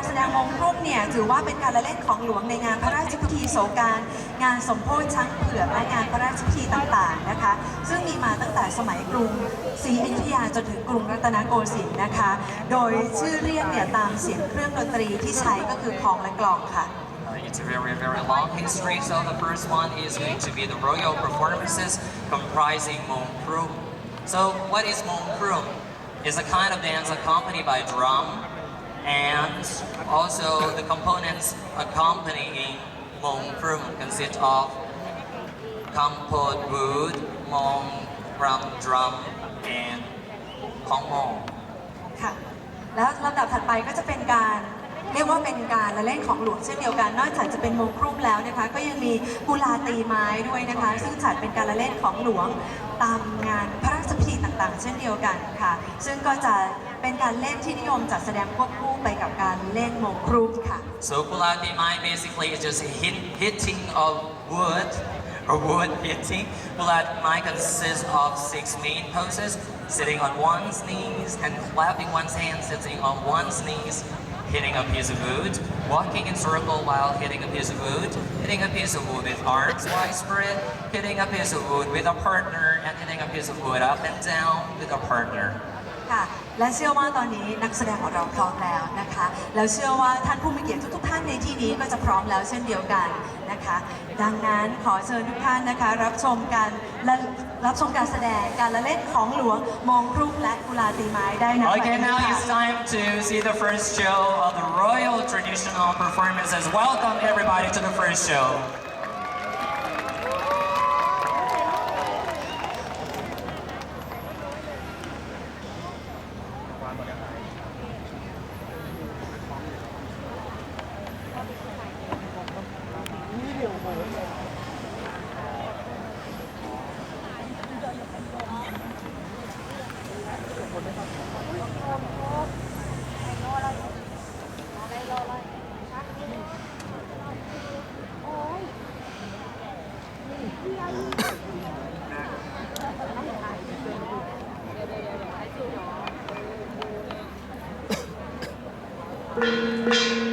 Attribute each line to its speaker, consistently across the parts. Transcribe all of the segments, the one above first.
Speaker 1: การแสดงมงครุ่มเนี่ยถือว่าเป็นการละเล่นของหลวงในงานพระราชพิธีโศกการ งานสมโพธิช้างเผือกและงานพระราชพิธีต่างๆนะคะ ซึ่งมีมาตั้งแต่สมัยกรุงศรีอยุธยาจนถึงกรุงรัตนโกสินทร์นะคะ โดยชื่อเรียกเนี่ยตามเสียงเครื่องดนตรีที่ใช้ก็คือคองและกลองค่ะ
Speaker 2: It's a very, very long history. So the first one is going to be the royal performances comprising Mong Krum. So what is Mong Krum? It's a kind of dance accompanied by drum and also the components accompanying Mong Krum consist of compote wood, Mong Krum drum, and Kong Mong.
Speaker 1: ค่ะ แล้วลำดับถัดไปก็จะเป็นการเรียกว่าเป็นการละเล่นของหลวงเช่นเดียวกัน นอกจากจะเป็นมงครุ่มแล้วนะคะ ก็ยังมีกุลาตีไม้ด้วยนะคะ ซึ่งจัดเป็นการละเล่นของหลวงตามงานพระ ราชพิธีต่างๆ เช่นเดียวกันค่ะ ซึ่งก็จะเป็นการเล่นที่นิยมจัดแสดงควบคู่ไปกับการเล่นโมงครุ่มค่ะ
Speaker 2: So Kulati Mai basically is just hit, hitting of wood or wood hitting. Kulati Mai consists of six main poses, sitting on one's knees and clapping one's hands, sitting on one's knees, hitting a piece of wood, walking in circle while hitting a piece of wood, hitting a piece of wood with arms wide spread, hitting a piece of wood with a partner, and hitting a piece of wood up and down with a partner.
Speaker 1: ค่ะ และเชื่อว่าตอนนี้นักแสดงของเราพร้อมแล้วนะคะ แล้วเชื่อว่าท่านผู้มีเกียรติทุกๆท่านในที่นี้ก็จะพร้อมแล้วเช่นเดียวกันนะคะ ดังนั้นขอเชิญทุกท่านนะคะ รับชมการและรับชมการแสดงการละเล่นของหลวงมองครุกและกุลาตีไม้ได้นะคะ
Speaker 2: Okay, now it's time to see the first show of the Royal Traditional Performances. Welcome everybody to the first show.
Speaker 3: Thank you.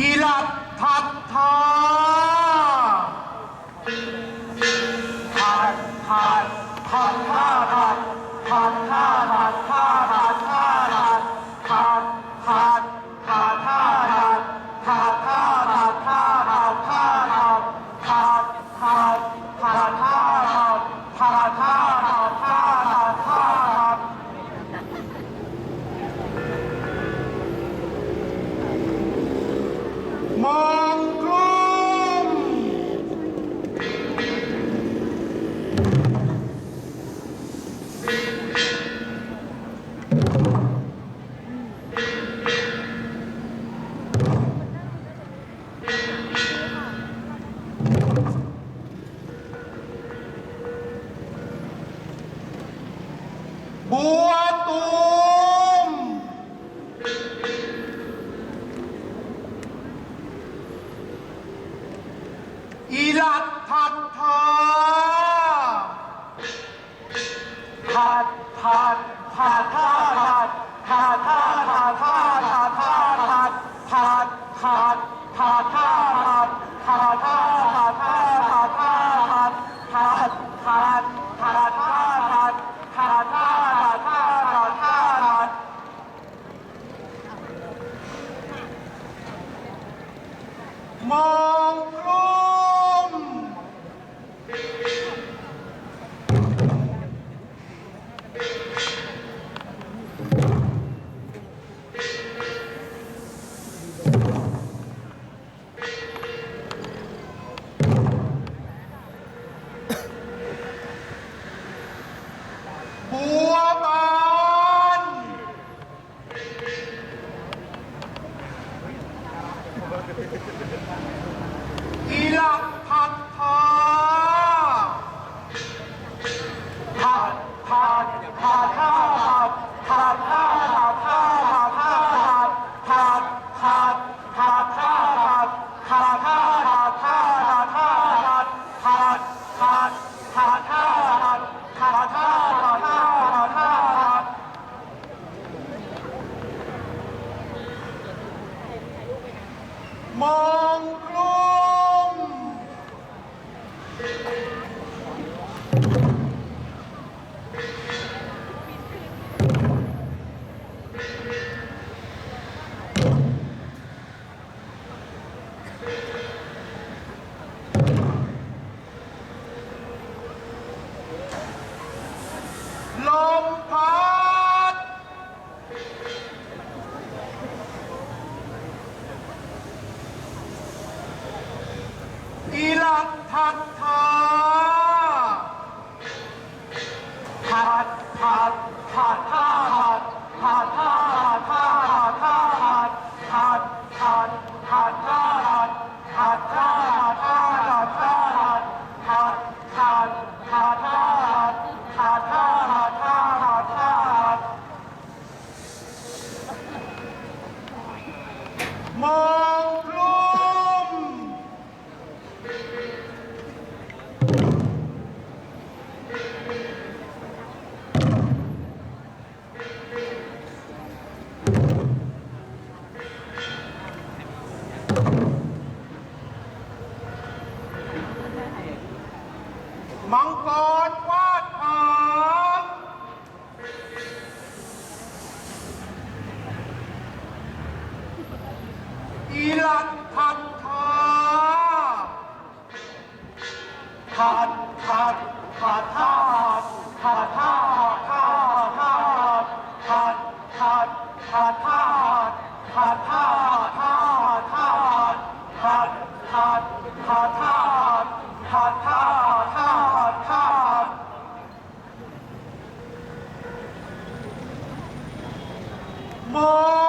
Speaker 3: อิรั บัวตูม อีหลัดทัดทาทัดทัดทัดทัดทัดทาดทัดทา Mom. มอง ทัก อีลันทันทาขาดขาดขาดทาขาดท่าขาดทาขาดขาดขาดทาขาดท่าท่าท่าขาดทาดขาดทาขาดท่าท่าทาโม